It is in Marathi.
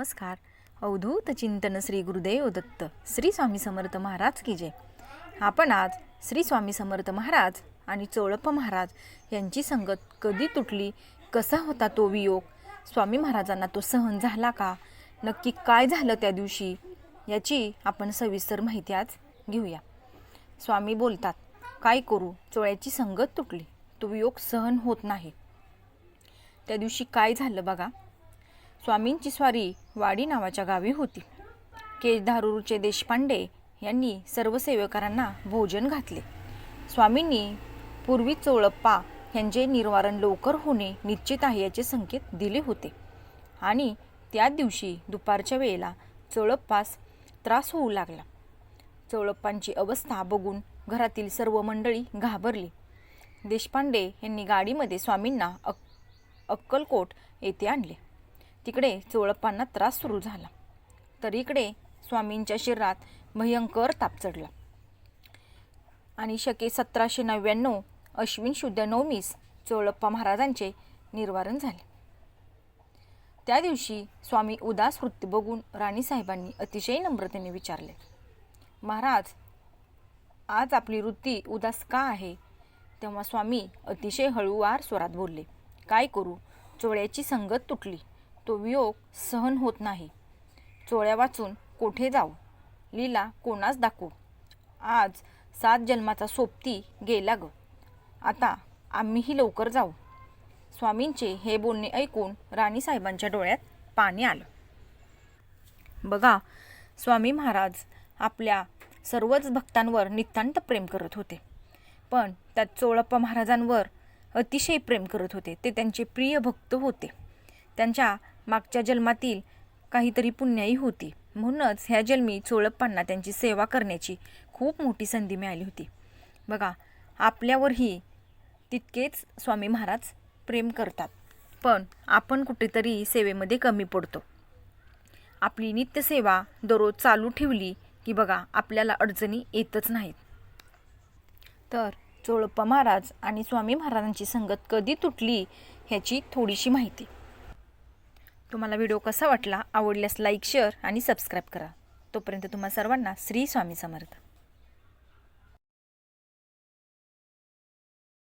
नमस्कार. अवधूत चिंतन श्री गुरुदेव दत्त श्री स्वामी समर्थ महाराज की जय. आपण आज श्री स्वामी समर्थ महाराज आणि चोळप महाराज यांची संगत कधी तुटली कसा होता तो वियोग स्वामी महाराजांना तो सहन झाला का नक्की काय झालं त्या दिवशी याची आपण सविस्तर माहिती आज घेऊया. स्वामी बोलतात काय करू चोळ्याची संगत तुटली तो वियोग सहन होत नाही. त्या दिवशी काय झालं बघा. स्वामींची स्वारी वाडी नावाच्या गावी होती. केजधारूरचे देशपांडे यांनी सर्व सेवकांना भोजन घातले. स्वामींनी पूर्वी चोळप्पा यांचे निर्वारण लवकर होणे निश्चित आहे याचे संकेत दिले होते. आणि त्या दिवशी दुपारच्या वेळेला चोळप्पास त्रास होऊ लागला. चोळप्पांची अवस्था बघून घरातील सर्व मंडळी घाबरली. देशपांडे यांनी गाडीमध्ये स्वामींना अक अक्कलकोट येथे आणले. तिकडे चोळप्पांना त्रास सुरू झाला. तर इकडे स्वामींच्या शरीरात भयंकर ताप चढला. आणि शके सतराशे नव्याण्णव अश्विन शुद्ध नवमीस चोळप्पा महाराजांचे निर्वारण झाले. त्या दिवशी स्वामी उदास वृत्ती बघून राणीसाहेबांनी अतिशय नम्रतेने विचारले महाराज आज आपली वृत्ती उदास का आहे? तेव्हा स्वामी अतिशय हळूवार स्वरात बोलले काय करू? चोळ्याची संगत तुटली. तो वियोग सहन होत नाही. चोळ्या वाचून कोठे जाऊ? लीला कोणास दाखवू? आज सात जन्माचा सोबती गेला ग. आता आम्हीही लवकर जाऊ. स्वामींचे हे बोलणे ऐकून राणीसाहेबांच्या डोळ्यात पाणी आलं. बघा स्वामी महाराज आपल्या सर्वच भक्तांवर नितांत प्रेम करत होते. पण त्यात चोळप्पा महाराजांवर अतिशय प्रेम करत होते. ते त्यांचे प्रिय भक्त होते. त्यांच्या मागच्या जन्मातील काहीतरी पुण्याई होती. म्हणूनच ह्या जन्मी चोळप्पांना त्यांची सेवा करण्याची खूप मोठी संधी मिळाली होती. बघा आपल्यावरही तितकेच स्वामी महाराज प्रेम करतात. पण आपण कुठेतरी सेवेमध्ये कमी पडतो. आपली नित्यसेवा दररोज चालू ठेवली की बघा आपल्याला अडचणी येतच नाहीत. तर चोळप्पा महाराज आणि स्वामी महाराजांची संगत कधी तुटली ह्याची थोडीशी माहिती. तुम्हाला व्हिडिओ कसा वाटला आवडल्यास लाईक शेअर आणि सबस्क्राईब करा. तोपर्यंत तुम्हा सर्वांना श्री स्वामी समर्थ.